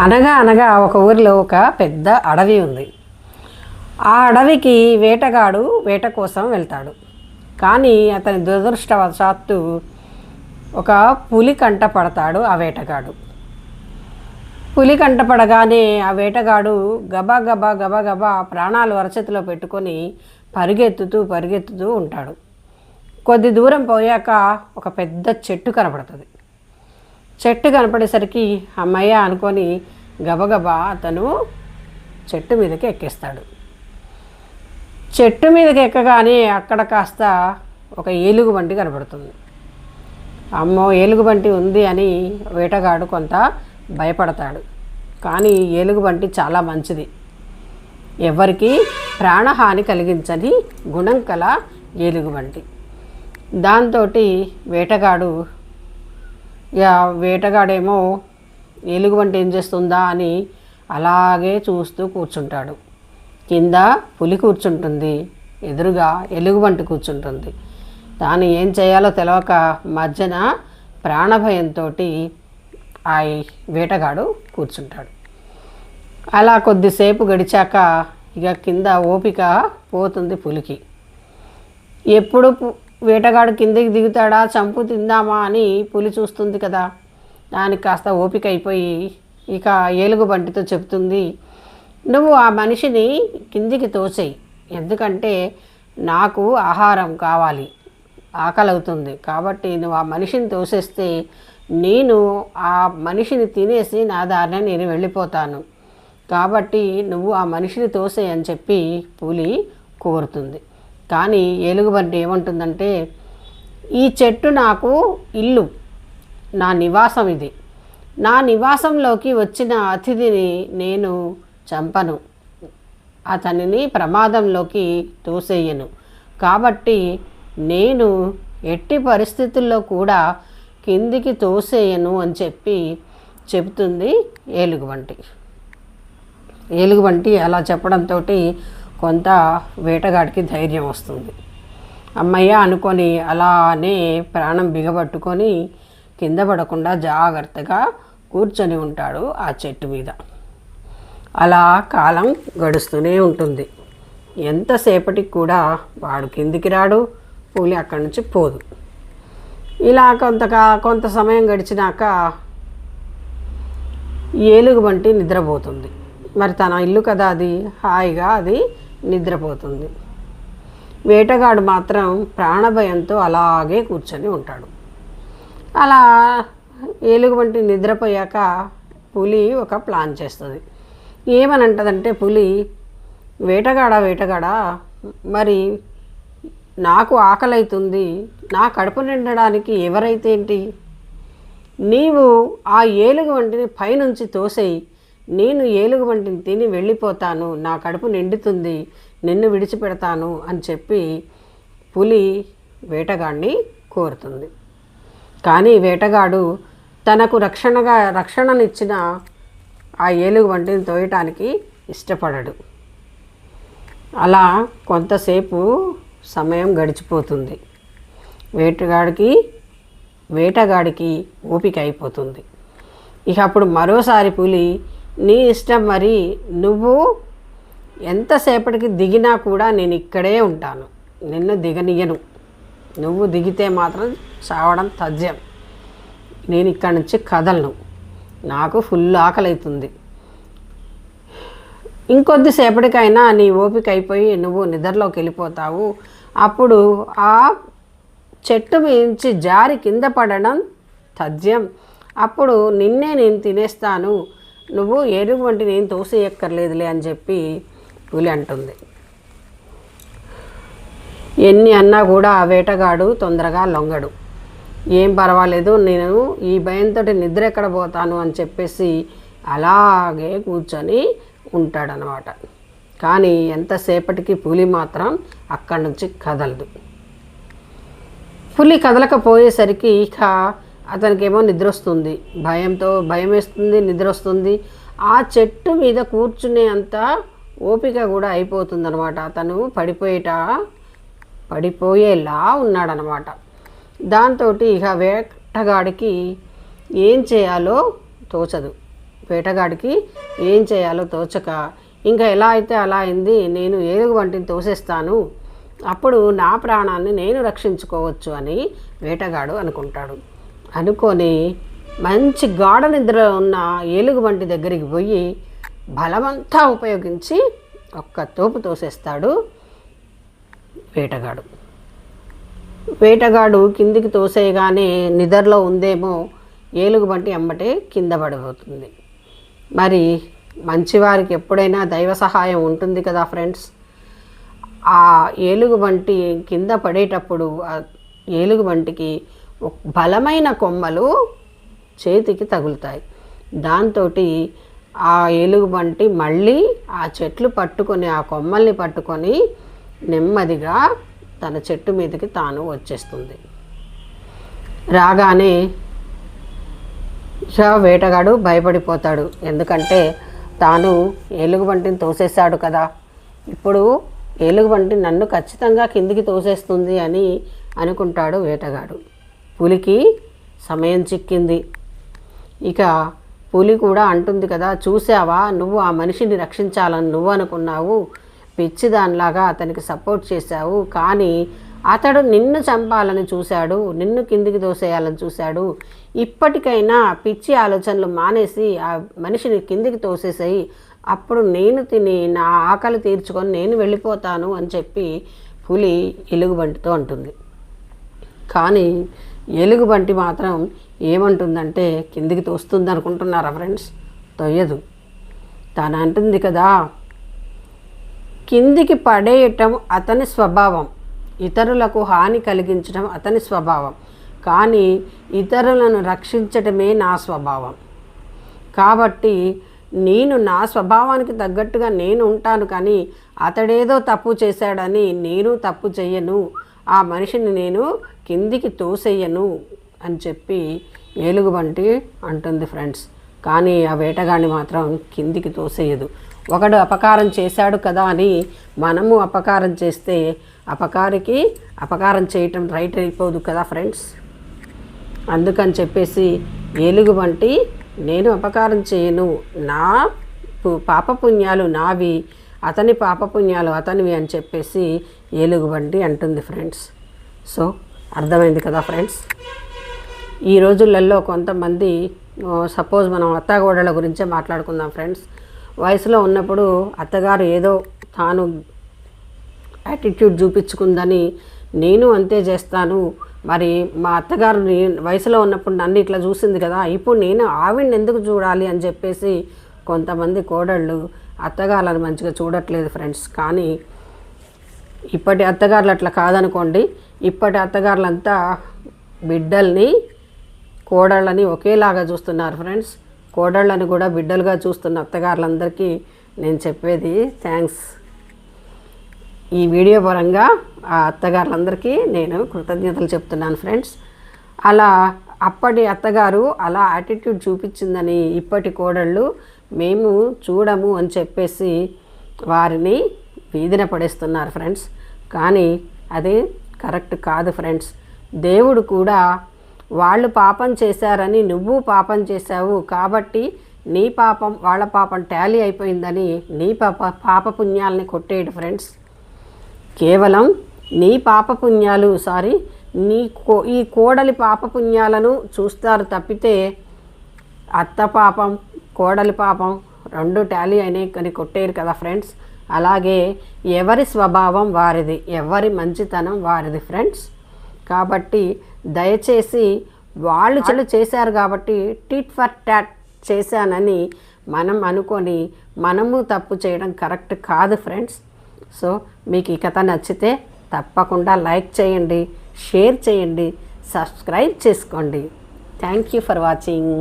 అనగా అనగా ఒక ఊరిలో ఒక పెద్ద అడవి ఉంది. ఆ అడవికి వేటగాడు వేట కోసం వెళ్తాడు. కానీ అతని దురదృష్టవశాత్తు ఒక పులి కంట పడతాడు ఆ వేటగాడు. పులి కంట పడగానే ఆ వేటగాడు గబా గబా గబా గబా ప్రాణాలు వరచేతిలో పెట్టుకొని పరిగెత్తుతూ పరిగెత్తుతూ ఉంటాడు. కొద్ది దూరం పోయాక ఒక పెద్ద చెట్టు కనపడుతుంది. చెట్టు కనపడేసరికి అమ్మయ్య అనుకొని గబగబా అతను చెట్టు మీదకి ఎక్కేస్తాడు. చెట్టు మీదకి ఎక్కగానే అక్కడ కాస్త ఒక ఏలుగు బండి కనపడుతుంది. అమ్మో ఏలుగుబంటి ఉంది అని వేటగాడు కొంత భయపడతాడు. కానీ ఏలుగుబంటి చాలా మంచిది. ఎవరికి ప్రాణహాని కలిగించని గుణం కల ఏలుగుబంటి దాంతో వేటగాడు ఇక వేటగాడేమో వంట ఏం చేస్తుందా అని అలాగే చూస్తూ కూర్చుంటాడు. కింద పులి కూర్చుంటుంది. ఎదురుగా ఎలుగుబంటి కూర్చుంటుంది. తాను ఏం చేయాలో తెలియక మధ్యన ప్రాణభయంతో ఆ వేటగాడు కూర్చుంటాడు. అలా కొద్దిసేపు గడిచాక ఇక కింద ఓపిక పోతుంది పులికి. ఎప్పుడు వేటగాడు కిందకి దిగుతాడా? చంపు తిందామా అని పులి చూస్తుంది కదా. దానికి కాస్త ఓపిక అయిపోయి ఇక ఏలుగు బంటితో చెప్తుంది నువ్వు ఆ మనిషిని కిందికి తోసేయి. ఎందుకంటే నాకు ఆహారం కావాలి. ఆకలి అవుతుంది కాబట్టి నువ్వు ఆ మనిషిని తోసేస్తే నేను ఆ మనిషిని తినేసి నా దారిన నేను వెళ్ళిపోతాను. కాబట్టి నువ్వు ఆ మనిషిని తోసే అని చెప్పి పులి కోరుతుంది. కానీ ఏలుగుబంటి ఏమంటుందంటే ఈ చెట్టు నాకు ఇల్లు నా నివాసం ఇది. నా నివాసంలోకి వచ్చిన అతిథిని నేను చంపను. అతనిని ప్రమాదంలోకి తోసేయను. కాబట్టి నేను ఎట్టి పరిస్థితుల్లో కూడా కిందికి తోసేయను అని చెప్పి చెబుతుంది ఏలుగుబంటి. ఏలుగుబంటి అలా చెప్పడంతో కొంత వేటగాడికి ధైర్యం వస్తుంది. అమ్మయ్య అనుకొని అలానే ప్రాణం బిగబట్టుకొని కింద పడకుండా జాగ్రత్తగా కూర్చొని ఉంటాడు ఆ చెట్టు మీద. అలా కాలం గడుస్తూనే ఉంటుంది. ఎంతసేపటికి కూడా వాడు కిందికి రాడు పులి అక్కడి నుంచి పోదు. ఇలా కొంతగా కొంత సమయం గడిచినాక ఏలుగు వంటి నిద్రపోతుంది. మరి తన ఇల్లు కదా అది? హాయిగా అది నిద్రపోతుంది. వేటగాడు మాత్రం ప్రాణభయంతో అలాగే కూర్చొని ఉంటాడు. అలా ఏలుగు వంటి నిద్రపోయాక పులి ఒక ప్లాన్ చేస్తుంది. ఏమని అంటదంటే పులి వేటగాడ వేటగాడ మరి నాకు ఆకలి అవుతుంది నా కడుపు నిండడానికి ఎవరైతే ఏంటి నీవు ఆ ఏలుగు వంటిని పైనుంచి తోసేయి నేను ఏలుగు వంటిని తిని వెళ్ళిపోతాను. నా కడుపు నిండుతుంది. నిన్ను విడిచిపెడతాను అని చెప్పి పులి వేటగాడిని కోరుతుంది. కానీ వేటగాడు తనకు రక్షణగా రక్షణనిచ్చిన ఆ ఏలుగు వంటిని తోయటానికి ఇష్టపడడు. అలా కొంతసేపు సమయం గడిచిపోతుంది. వేటగాడికి వేటగాడికి ఓపిక అయిపోతుంది. ఇక అప్పుడు మరోసారి పులి నీ ఇష్టం మరి నువ్వు ఎంతసేపటికి దిగినా కూడా నేను ఇక్కడే ఉంటాను. నిన్ను దిగనియను నువ్వు దిగితే మాత్రం చావడం తథ్యం. నేను ఇక్కడి నుంచి కదలను. నాకు ఫుల్ ఆకలి అవుతుంది ఇంకొద్దిసేపటికైనా నీ ఓపిక అయిపోయి నువ్వు నిద్రలోకి వెళ్ళిపోతావు. అప్పుడు ఆ చెట్టు మించి జారి కింద పడడం తథ్యం. అప్పుడు నిన్నే నేను తినేస్తాను. నువ్వు ఎరుగు వంటి నేను తోసేయక్కర్లేదులే అని చెప్పి పులి అంటుంది. ఎన్ని అన్నా కూడా ఆ వేటగాడు తొందరగా లొంగడు. ఏం పర్వాలేదు నేను ఈ భయంతో నిద్ర ఎక్కడ పోతాను అని చెప్పేసి అలాగే కూర్చొని ఉంటాడనమాట కానీ ఎంతసేపటికి పులి మాత్రం అక్కడి నుంచి కదలదు. పులి కదలకపోయేసరికి ఇక అతనికేమో నిద్ర వస్తుంది భయంతో భయం వేస్తుంది నిద్ర వస్తుంది ఆ చెట్టు మీద కూర్చునే అంత ఓపిక కూడా అయిపోతుంది అనమాట అతను పడిపోయేట పడిపోయేలా ఉన్నాడనమాట దాంతో ఇక వేటగాడికి ఏం చేయాలో తోచదు. వేటగాడికి ఏం చేయాలో తోచక ఇంకా ఎలా అయితే అలా అయింది నేను ఏనుగు వంటిని తోసేస్తాను. అప్పుడు నా ప్రాణాన్ని నేను రక్షించుకోవచ్చు అని వేటగాడు అనుకుంటాడు. అనుకొని మంచి గాఢ నిద్ర ఉన్న ఏలుగు వంటి దగ్గరికి పోయి బలమంతా ఉపయోగించి ఒక్క తోపు తోసేస్తాడు వేటగాడు. వేటగాడు కిందికి తోసేయగానే నిద్రలో ఉందేమో ఏలుగుబంటి అమ్మటే కింద పడిపోతుంది. మరి మంచివారికి ఎప్పుడైనా దైవ సహాయం ఉంటుంది కదా ఫ్రెండ్స్? ఆ ఏలుగు బంటి కింద పడేటప్పుడు ఆ ఏలుగు బంటికి బలమైన కొమ్మలు చేతికి తగులుతాయి. దాంతో ఆ ఎలుగుబంటి మళ్ళీ ఆ చెట్లు పట్టుకొని ఆ కొమ్మల్ని పట్టుకొని నెమ్మదిగా తన చెట్టు మీదకి తాను వచ్చేస్తుంది. రాగానే ఇక వేటగాడు భయపడిపోతాడు. ఎందుకంటే తాను ఏలుగుబంటిని తోసేశాడు కదా. ఇప్పుడు ఏలుగుబంటి నన్ను ఖచ్చితంగా కిందికి తోసేస్తుంది అని అనుకుంటాడు వేటగాడు. పులికి సమయం చిక్కింది. ఇక పులి కూడా అంటుంది కదా చూసావా నువ్వు ఆ మనిషిని రక్షించాలని నువ్వు అనుకున్నావు. పిచ్చిదానిలాగా అతనికి సపోర్ట్ చేశావు. కానీ అతడు నిన్ను చంపాలని చూశాడు నిన్ను కిందికి తోసేయాలని చూశాడు. ఇప్పటికైనా పిచ్చి ఆలోచనలు మానేసి ఆ మనిషిని కిందికి తోసేసాయి. అప్పుడు నేను తిని నా ఆకలి తీర్చుకొని నేను వెళ్ళిపోతాను అని చెప్పి పులి ఎలుగుబంటితో అంటుంది. కానీ ఎలుగుబంటి మాత్రం ఏమంటుందంటే కిందికి తోస్తుంది అనుకుంటున్నారా ఫ్రెండ్స్? తొయ్యదు. తను అంటుంది కదా కిందికి పడేయటం అతని స్వభావం ఇతరులకు హాని కలిగించడం అతని స్వభావం కానీ ఇతరులను రక్షించటమే నా స్వభావం. కాబట్టి నేను నా స్వభావానికి తగ్గట్టుగా నేను ఉంటాను కానీ అతడేదో తప్పు చేశాడని నేను తప్పు చెయ్యను. ఆ మనిషిని నేను కిందికి తోసేయను అని చెప్పి ఏలుగుబంటి అంటుంది ఫ్రెండ్స్. కానీ ఆ వేటగాడిని మాత్రం కిందికి తోసేయదు. ఒకడు అపకారం చేశాడు కదా అని మనము అపకారం చేస్తే అపకారికి అపకారం చేయటం రైట్ అయిపోదు కదా ఫ్రెండ్స్. అందుకని చెప్పేసి ఏలుగు వంటి నేను అపకారం చేయను నా పు- పాపపుణ్యాలు నావి అతని పాపపుణ్యాలు అతనివి అని చెప్పేసి ఏలుగు అంటుంది ఫ్రెండ్స్. సో అర్థమైంది కదా ఫ్రెండ్స్? ఈ రోజులలో కొంతమంది సపోజ్ మనం అత్తగోడల గురించే మాట్లాడుకుందాం ఫ్రెండ్స్. వయసులో ఉన్నప్పుడు అత్తగారు ఏదో తాను యాటిట్యూడ్ చూపించుకుందని నేను అంతే చేస్తాను. మరి మా అత్తగారు వయసులో ఉన్నప్పుడు నన్ను ఇట్లా చూసింది కదా ఇప్పుడు నేను ఆవిడని ఎందుకు చూడాలి అని చెప్పేసి కొంతమంది కోడళ్ళు అత్తగారులను మంచిగా చూడట్లేదు ఫ్రెండ్స్. కానీ ఇప్పటి అత్తగారులు అట్లా కాదనుకోండి. ఇప్పటి అత్తగారులంతా బిడ్డల్ని కోడళ్ళని ఒకేలాగా చూస్తున్నారు ఫ్రెండ్స్. కోడళ్ళని కూడా బిడ్డలుగా చూస్తున్న అత్తగారులందరికీ నేను చెప్పేది థ్యాంక్స్. ఈ వీడియో పరంగా ఆ అత్తగారులందరికీ నేను కృతజ్ఞతలు చెప్తున్నాను ఫ్రెండ్స్. అలా అప్పటి అత్తగారు అలా యాటిట్యూడ్ చూపించిందని ఇప్పటి కోడళ్ళు మేము చూడము అని చెప్పేసి వారిని వీధిన పడేస్తున్నారు ఫ్రెండ్స్. కానీ అది కరెక్ట్ కాదు ఫ్రెండ్స్. దేవుడు కూడా వాళ్ళు పాపం చేశారని నువ్వు పాపం చేశావు కాబట్టి నీ పాపం వాళ్ళ పాపం టాలీ అయిపోయిందని నీ పాప పాపపుణ్యాలని కొట్టేయడు ఫ్రెండ్స్. కేవలం నీ పాపపుణ్యాలు సారీ నీ కో ఈ కోడలి పాపపుణ్యాలను చూస్తారు తప్పితే అత్త పాపం కోడలి పాపం రెండు టాలీ అయినాయి అని కొట్టేరు కదా ఫ్రెండ్స్. అలాగే ఎవరి స్వభావం వారిది ఎవరి మంచితనం వారిది ఫ్రెండ్స్. కాబట్టి దయచేసి వాళ్ళు చెడు చేశారు కాబట్టి టిట్ ఫర్ టాట్ చేశానని మనం అనుకొని మనము తప్పు చేయడం కరెక్ట్ కాదు ఫ్రెండ్స్. సో మీకు ఈ కథ నచ్చితే తప్పకుండా లైక్ చేయండి షేర్ చేయండి సబ్స్క్రైబ్ చేసుకోండి. Thank you for watching.